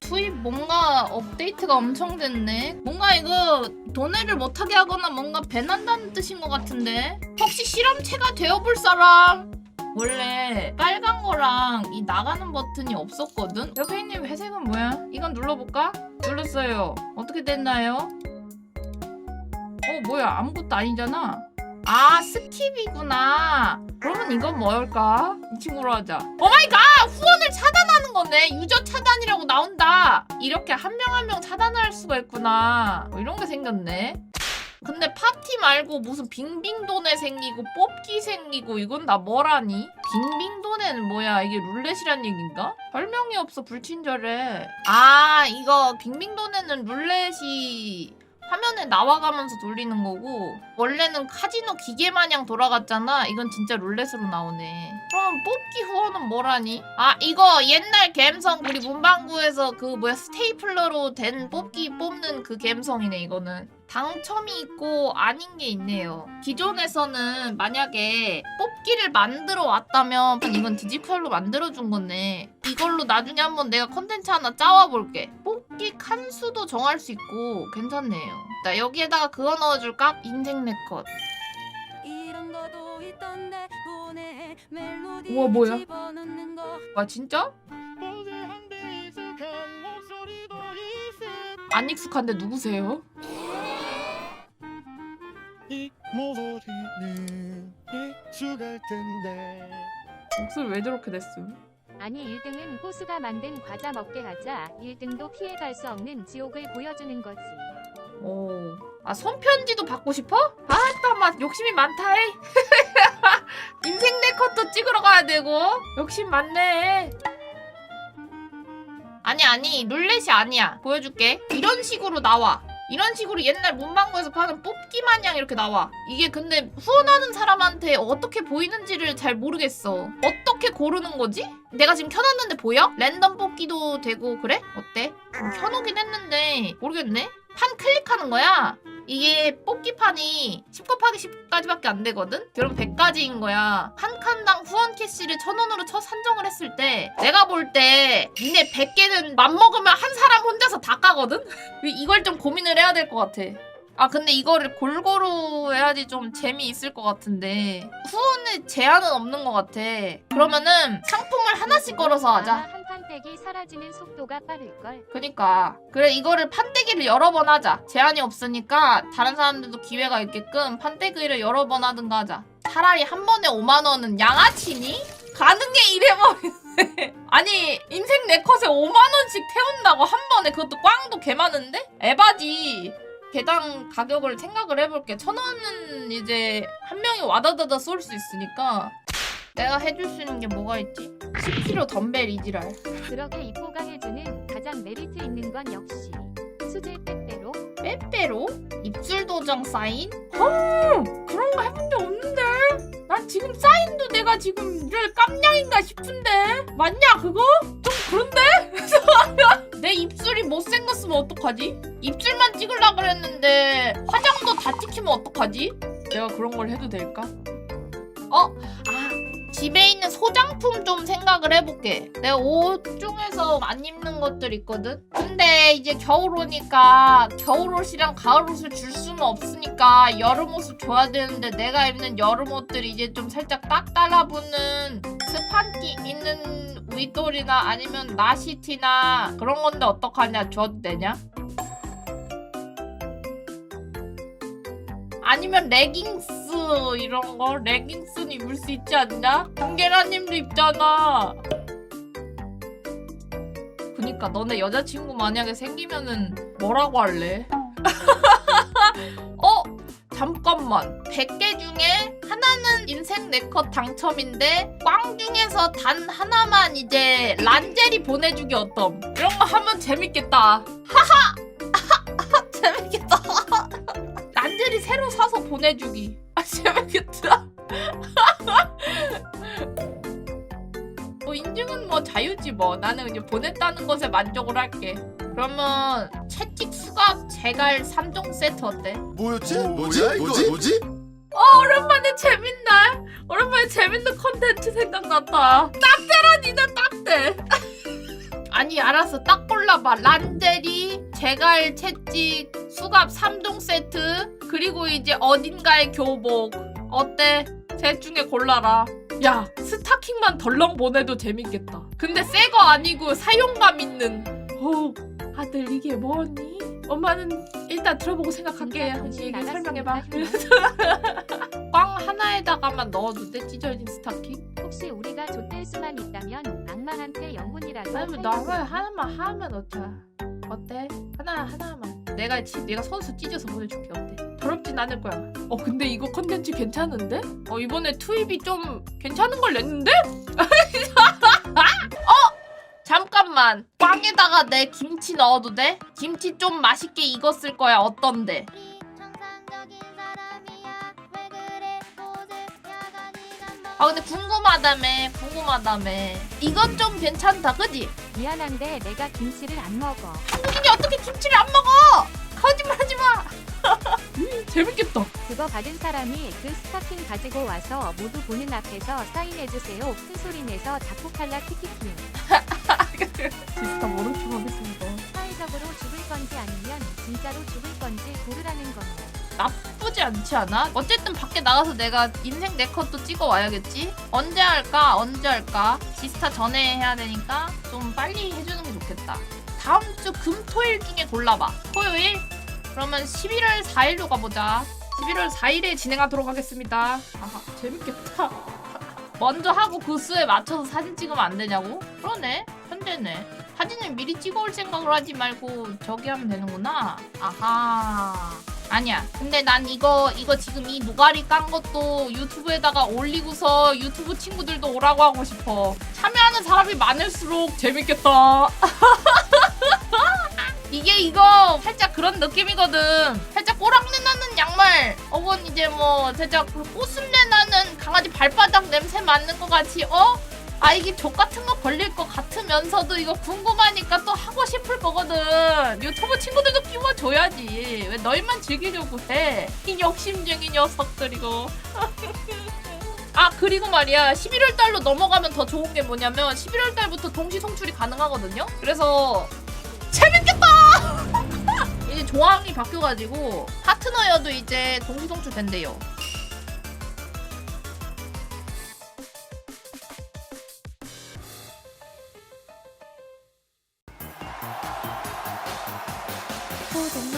투입 뭔가 업데이트가 엄청 됐네. 뭔가 이거 도내를 못하게 하거나 뭔가 배난다는 뜻인 것 같은데. 혹시 실험체가 되어볼 사람? 원래 빨간 거랑 이 나가는 버튼이 없었거든? 옆에 있는 회색은 뭐야? 이건 눌러볼까? 눌렀어요. 어떻게 됐나요? 어 뭐야 아무것도 아니잖아. 아 스킵이구나. 그러면 이건 뭘까? 이 친구로 하자. 오마이갓! 후원을 차단하는 거네. 유저 차단이라고 나온다. 이렇게 한 명 한 명 차단할 수가 있구나. 뭐 이런 게 생겼네. 근데 파티 말고 무슨 빙빙도네 생기고 뽑기 생기고 이건 다 뭐라니? 빙빙도네는 뭐야? 이게 룰렛이란 얘긴가? 설명이 없어 불친절해. 아 이거 빙빙도네는 룰렛이 화면에 나와가면서 돌리는 거고 원래는 카지노 기계 마냥 돌아갔잖아. 이건 진짜 룰렛으로 나오네. 그럼 뽑기 후원은 뭐라니? 아 이거 옛날 갬성 우리 문방구에서 그 뭐야 스테이플러로 된 뽑기 뽑는 그 갬성이네 이거는. 당첨이 있고 아닌 게 있네요. 기존에서는 만약에 뽑기를 만들어 왔다면 이건 디지털로 만들어 준 건데 이걸로 나중에 한번 내가 컨텐츠 하나 짜와 볼게. 뽑기 칸수도 정할 수 있고 괜찮네요. 나 여기에다가 그거 넣어줄까? 인생 멜로디 우와, 뭐야? 와 진짜? 안 익숙한데 누구세요? 목소리 왜 저렇게 됐음? 아니 1등은 호수가 만든 과자 먹게 하자 1등도 피해갈 수 없는 지옥을 보여주는 거지. 오. 아 손편지도 받고 싶어? 아따 맛 욕심이 많다 해. 인생 네컷도 찍으러 가야 되고 욕심 많네. 아니 아니 룰렛이 아니야. 보여줄게. 이런 식으로 나와. 이런 식으로 옛날 문방구에서 파는 뽑기 마냥 이렇게 나와. 이게 근데 후원하는 사람한테 어떻게 보이는지를 잘 모르겠어. 어떻게 고르는 거지? 내가 지금 켜놨는데 보여? 랜덤 뽑기도 되고 그래? 어때? 음, 켜놓긴 했는데 모르겠네. 판 클릭하는 거야. 이게 뽑기판이 10 곱하기 10까지밖에 안 되거든? 그럼 100까지인 거야. 한 칸당 후원 캐시를 천 원으로 쳐 산정을 했을 때 내가 볼 때 니네 100개는 맘먹으면 한 사람 혼자서 다 까거든? 이걸 좀 고민을 해야 될 것 같아. 아 근데 이거를 골고루 해야지 좀 재미있을 것 같은데 후원에 제한은 없는 것 같아. 그러면은 상품을 하나씩 걸어서 하자. 한 판때기 사라지는 속도가 빠를걸. 그니까 그래 이거를 판때기를 여러 번 하자 제한이 없으니까 다른 사람들도 기회가 있게끔 판때기를 여러 번 하든가 하자 차라리 한 번에 5만 원은 양아치니? 가능해 이래버리네 아니 인생 내 컷에 5만 원씩 태운다고 한 번에 그것도 꽝도 개 많은데? 에바지 개당 가격을 생각을 해볼게 천 원은 이제 한 명이 와다다다 쏠 수 있으니까 내가 해줄 수 있는 게 뭐가 있지? 10kg 덤벨 이지랄 그렇게 이포가 해주는 가장 메리트 있는 건 역시 수제 빼빼로. 빼빼로? 입술 도장 사인? 헐 그런 거 해본 적 없는데 난 지금 사인도 내가 지금 이럴 깜냥인가 싶은데 맞냐 그거? 좀 그런데? 내 입술이 못생겼으면 어떡하지? 입술만 찍으려 그랬는데 화장도 다 찍히면 어떡하지? 내가 그런 걸 해도 될까? 어? 아 집에 있는 소장품 좀 생각을 해볼게. 내가 옷 중에서 안 입는 것들 있거든? 근데 이제 겨울 오니까 겨울 옷이랑 가을 옷을 줄 수는 없으니까 여름 옷을 줘야 되는데 내가 입는 여름 옷들이 이제 좀 살짝 딱 달라붙는 스판기 있는 윗돌이나 아니면 나시티나 그런 건데 어떡하냐? 줘도 되냐? 아니면 레깅스 이런 거 레깅스는 입을 수 있지 않냐? 공계라님도 입잖아. 그니까 너네 여자친구 만약에 생기면은 뭐라고 할래? 어? 잠깐만 100개 중에 하나는 인생 네컷 당첨인데 꽝 중에서 단 하나만 이제 란제리 보내주기 어떤 이런 거 하면 재밌겠다 하하 재밌겠다 란제리 새로 사서 보내주기 아 재밌겠다 뭐 인증은 뭐 자유지 뭐 나는 이제 보냈다는 것에 만족을 할게 그러면 채찍 수갑 제갈 3종 세트 어때? 뭐였지? 뭐지? 뭐지? 뭐지? 어, 오랜만에 재밌네. 오랜만에 재밌는 컨텐츠 생각났다. 딱대라 니네 딱대. 아니 알았어. 딱 골라봐. 란제리 제갈 채찍 수갑 3종 세트 그리고 이제 어딘가의 교복. 어때? 셋 중에 골라라. 야 스타킹만 덜렁 보내도 재밌겠다. 근데 새 거 아니고 사용감 있는. 어 아들 이게 뭐니? 엄마는 일단 들어보고 생각할게 얘기 설명해봐. 꽝 하나에다가만 넣어도 돼 찢어진 스타킹? 혹시 우리가 좆될 수만 있다면 악마한테 영혼이라도 아니 뭐 나만 하나만 하면 어때? 어때? 하나 하나만. 내가 치, 내가 선수 찢어서 보내줄게 어때? 더럽진 않을 거야. 어 근데 이거 컨텐츠 괜찮은데? 어 이번에 투입이 좀 괜찮은 걸 냈는데? 어 잠깐만 빵에다가 내 김치 넣어도 돼? 김치 좀 맛있게 익었을 거야 어떤데? 아 근데 궁금하다며 궁금하다며 이건 좀 괜찮다 그지? 미안한데 내가 김치를 안 먹어. 한국인이 어떻게 김치를 안 먹어? 거짓말하지 마. 음, 재밌겠다. 그거 받은 사람이 그 스타킹 가지고 와서 모두 보는 앞에서 사인해주세요. 큰 소리 내서 자폭할라 키키키. 진짜 모 나쁘지 않지 않아? 어쨌든 밖에 나가서 내가 인생 네 컷도 찍어 와야겠지? 언제 할까? 언제 할까? 지스타 전에 해야 되니까 좀 빨리 해주는 게 좋겠다. 다음 주 금, 토, 일 중에 골라봐. 토요일? 그러면 11월 4일로 가보자. 11월 4일에 진행하도록 하겠습니다. 아하, 재밌겠다. 먼저 하고 그 수에 맞춰서 사진 찍으면 안 되냐고? 그러네. 현재네. 사진을 미리 찍어올 생각을 하지 말고 저기 하면 되는구나. 아하. 아니야. 근데 난 이거 이거 지금 이 노가리 깐 것도 유튜브에다가 올리고서 유튜브 친구들도 오라고 하고 싶어. 참여하는 사람이 많을수록 재밌겠다. 이게 이거 살짝 그런 느낌이거든. 살짝 꼬랑내 나는 양말. 혹은 이제 뭐 살짝 그 꽃순내 나는 강아지 발바닥 냄새 맡는 것 같이 어? 아 이게 족 같은 거 걸릴 것 같으면서도 이거 궁금하니까 또 하고 싶을 거거든. 유튜브 끼워 줘야지. 왜 너희만 즐기려고 해? 이 욕심쟁이 녀석들이고. 아 그리고 말이야 11월 달로 넘어가면 더 좋은 게 뭐냐면 11월 달부터 동시 송출이 가능하거든요. 그래서 재밌겠다. 이제 조항이 바뀌어가지고 파트너여도 이제 동시 송출 된대요. 고된